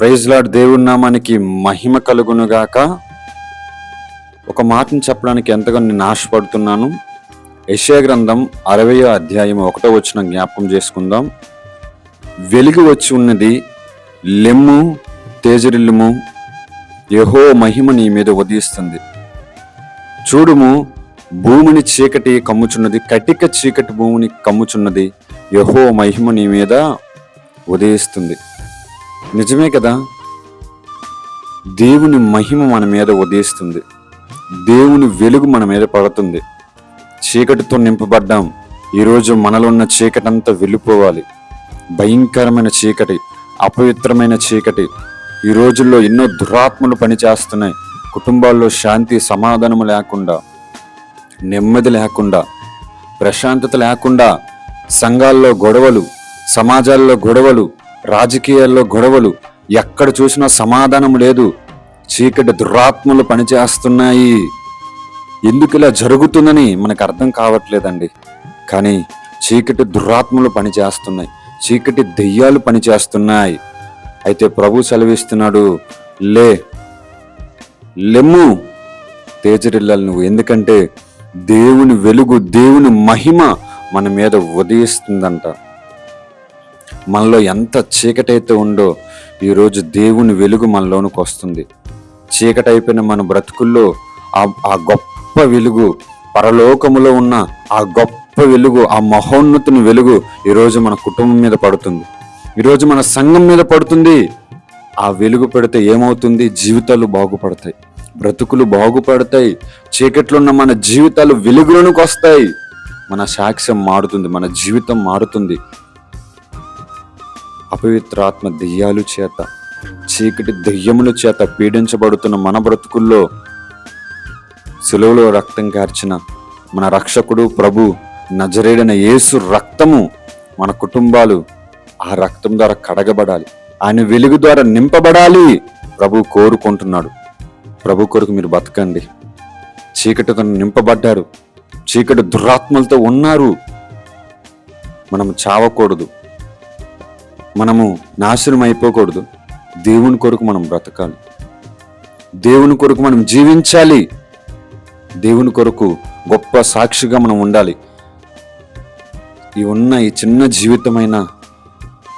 Praise lord దేవుడి నామానికి మహిమ కలుగునుగాక. ఒక మాటను చెప్పడానికి ఎంతగానో నేను ఆశపడుతున్నాను. యెషయా గ్రంథం అరవయో అధ్యాయం ఒకటో వచ్చిన జ్ఞాపకం చేసుకుందాం. వెలుగు వచ్చి ఉన్నది లెమ్ము తేజరిల్లుము యహో మహిమ నీ మీద ఉదయిస్తుంది. చూడుము భూమిని చీకటి కమ్ముచున్నది కటిక చీకటి భూమిని కమ్ముచున్నది యహో మహిమ నీ మీద ఉదయిస్తుంది. నిజమే కదా? దేవుని మహిమ మన మీద ఉదయిస్తుంది. దేవుని వెలుగు మన మీద పడుతుంది. చీకటితో నింపబడ్డాం. ఈరోజు మనలో ఉన్న చీకటంతా వెళ్ళిపోవాలి. భయంకరమైన చీకటి అపవిత్రమైన చీకటి. ఈ రోజుల్లో ఎన్నో దురాత్మలు పనిచేస్తున్నాయి. కుటుంబాల్లో శాంతి సమాధానం లేకుండా నెమ్మది లేకుండా ప్రశాంతత లేకుండా సంఘాల్లో గొడవలు సమాజాల్లో గొడవలు రాజకీయాల్లో గొడవలు ఎక్కడ చూసినా సమాధానం లేదు. చీకటి దురాత్మలు పనిచేస్తున్నాయి. ఎందుకు ఇలా జరుగుతుందని మనకు అర్థం కావట్లేదండి. కానీ చీకటి దురాత్మలు పనిచేస్తున్నాయి. చీకటి దెయ్యాలు పనిచేస్తున్నాయి. అయితే ప్రభు సెలవిస్తున్నాడు లే లెమ్ము తేజరిల్లాలి నువ్వు. ఎందుకంటే దేవుని వెలుగు దేవుని మహిమ మన మీద ఉదయిస్తుందంట. మనలో ఎంత చీకటైతే ఉందో ఈరోజు దేవుని వెలుగు మనలోనికి వస్తుంది. చీకటైపోయిన మన బ్రతుకుల్లో ఆ ఆ గొప్ప వెలుగు పరలోకములో ఉన్న ఆ గొప్ప వెలుగు ఆ మహోన్నతుని వెలుగు ఈరోజు మన కుటుంబం మీద పడుతుంది. ఈరోజు మన సంఘం మీద పడుతుంది. ఆ వెలుగు పెడితే ఏమవుతుంది? జీవితాలు బాగుపడతాయి. బ్రతుకులు బాగుపడతాయి. చీకట్లో ఉన్న మన జీవితాలు వెలుగులోనికి వస్తాయి. మన సాక్ష్యం మారుతుంది మన జీవితం మారుతుంది. అపవిత్రాత్మ దెయ్యాలు చేత చీకటి దెయ్యముల చేత పీడించబడుతున్న మన బ్రతుకుల్లో సెలవులో రక్తం కార్చిన మన రక్షకుడు ప్రభు నజరేడైన యేసు రక్తము మన కుటుంబాలు ఆ రక్తం ద్వారా కడగబడాలి. ఆయన వెలుగు ద్వారా నింపబడాలి ప్రభు కోరుకుంటున్నాడు. ప్రభు కొరకు మీరు బతకండి. చీకటితో నింపబడ్డారు. చీకటి దురాత్మలతో ఉన్నారు. మనం చావకూడదు. మనము నాశనం అయిపోకూడదు. దేవుని కొరకు మనం బ్రతకాలి. దేవుని కొరకు మనం జీవించాలి. దేవుని కొరకు గొప్ప సాక్షిగా మనం ఉండాలి. ఈ ఉన్న ఈ చిన్న జీవితమైన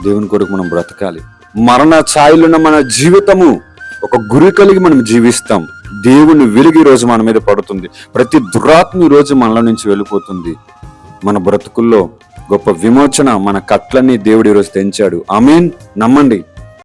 దేవుని కొరకు మనం బ్రతకాలి. మరణ ఛాయలున్న మన జీవితము ఒక గురి కలిగి మనం జీవిస్తాం. దేవుని వెలుగు రోజు మన మీద పడుతుంది. ప్రతి దురాత్మ రోజు మనలో నుంచి వెళ్ళిపోతుంది. మన బ్రతుకుల్లో గొప్ప విమోచన మన కట్లన్నీ దేవుడు ఈరోజు తెంచాడు. ఆమెన్. నమ్మండి.